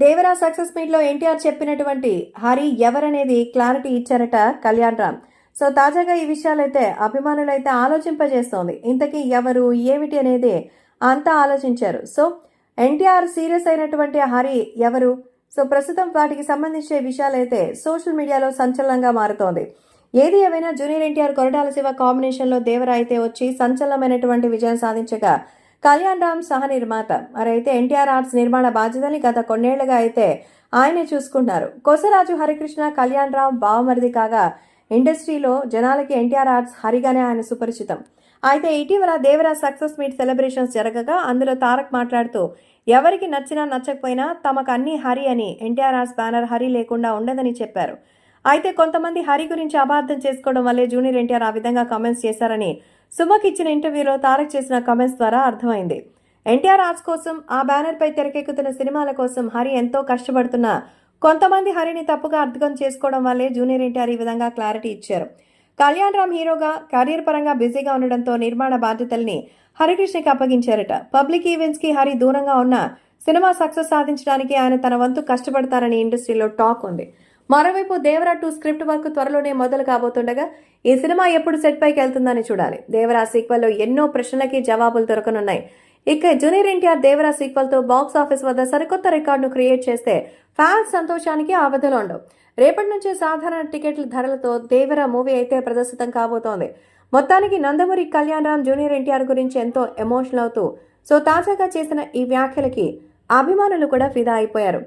Devara success మీట్లో ఎన్టీఆర్ చెప్పినటువంటి హరి ఎవరనేది క్లారిటీ ఇచ్చారట కళ్యాణ్ రామ్. సో తాజాగా ఈ విషయాలైతే అభిమానులైతే ఆలోచింపజేస్తోంది. ఇంతకీ ఎవరు ఏమిటి అనేది అంతా ఆలోచించారు. సో ఎన్టీఆర్ సీరియస్ అయినటువంటి హరి ఎవరు? సో ప్రస్తుతం వాటికి సంబంధించిన విషయాలైతే సోషల్ మీడియాలో సంచలనంగా మారుతోంది. ఏది ఏమైనా జూనియర్ ఎన్టీఆర్ కొరటాల శివ కాంబినేషన్లో దేవర అయితే వచ్చి సంచలనమైనటువంటి విజయం సాధించగా కళ్యాణ్ రామ్ సహ నిర్మాత. మరైతే ఎన్టీఆర్ ఆర్ట్స్ నిర్మాణ బాధ్యతని గత కొన్నేళ్ళుగా అయితే ఆయనే చూసుకుంటున్నారు. కొసరాజు హరికృష్ణ కళ్యాణ్ రామ్ బావమరిది కాగా ఇండస్ట్రీలో జనాలకి ఎన్టీఆర్ ఆర్ట్స్ హరిగానే ఆయన సుపరిచితం. అయితే ఇటీవల దేవరా సక్సెస్ మీట్ సెలబ్రేషన్స్ జరగగా అందులో తారక్ మాట్లాడుతూ ఎవరికి నచ్చినా నచ్చకపోయినా తమకు అన్ని హరి అని ఎన్టీఆర్ ఆర్ట్స్ బ్యానర్ హరి లేకుండా ఉండదని చెప్పారు. అయితే కొంతమంది హరి గురించి అపార్థం చేసుకోవడం వల్లే జూనియర్ ఎన్టీఆర్ ఆ విధంగా కామెంట్స్ చేశారని సుమక్ ఇచ్చిన ఇంటర్వ్యూలో తారక్ చేసిన కామెంట్స్ ద్వారా అర్థమైంది. ఎన్టీఆర్ ఆర్ట్స్ కోసం ఆ బ్యానర్పై తెరకెక్కుతున్న సినిమాల కోసం హరి ఎంతో కష్టపడుతున్న. కొంతమంది హరిని తప్పుగా అర్థం చేసుకోవడం వల్లే జూనియర్ ఎన్టీఆర్ ఈ విధంగా క్లారిటీ ఇచ్చారు. కళ్యాణ్ రామ్ హీరోగా కెరీర్ పరంగా బిజీగా ఉండడంతో నిర్మాణ బాధ్యతల్ని హరికృష్ణకి అప్పగించారట. పబ్లిక్ ఈవెంట్స్కి హరి దూరంగా ఉన్న సినిమా సక్సెస్ సాధించడానికి ఆయన తన వంతు కష్టపడతారని ఇండస్ట్రీలో టాక్ ఉంది. మరోవైపు దేవరా టూ స్క్రిప్ట్ వర్క్ త్వరలోనే మొదలు కాబోతుండగా ఈ సినిమా ఎప్పుడు సెట్ పైకి వెళ్తుందని చూడాలి. దేవరా సీక్వెల్లో ఎన్నో ప్రశ్నలకి జవాబులు దొరకనున్నాయి. ఇక జూనియర్ ఎన్టీఆర్ దేవరా సీక్వెల్తో బాక్స్ ఆఫీస్ వద్ద సరికొత్త రికార్డును క్రియేట్ చేస్తే ఫ్యాన్స్ సంతోషానికి ఆవధలు ఉండవు. రేపటి నుంచి సాధారణ టికెట్ల ధరలతో దేవరా మూవీ అయితే ప్రదర్శితం కాబోతోంది. మొత్తానికి నందమూరి కళ్యాణ్ రామ్ జూనియర్ ఎన్టీఆర్ గురించి ఎంతో ఎమోషనల్ అవుతూ సో తాజాగా చేసిన ఈ వ్యాఖ్యలకి అభిమానులు కూడా ఫిదా అయిపోయారు.